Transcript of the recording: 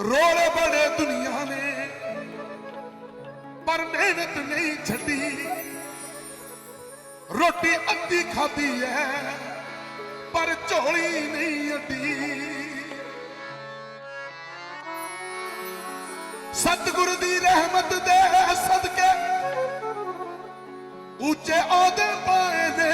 ਰੋਲੇ ਬੜੇ ਦੁਨੀਆ ਨੇ, ਪਰ ਮਿਹਨਤ ਨਹੀਂ ਛੱਡੀ। ਰੋਟੀ ਅੱਧੀ ਖਾਧੀ ਐ, ਪਰ ਝੋਲੀ ਨਹੀਂ ਅੱਡੀ। ਸਤਿਗੁਰ ਦੀ ਰਹਿਮਤ ਦੇ ਸਦਕੇ, ਉੱਚੇ ਅਹੁਦੇ ਪਾਏ ਪਾ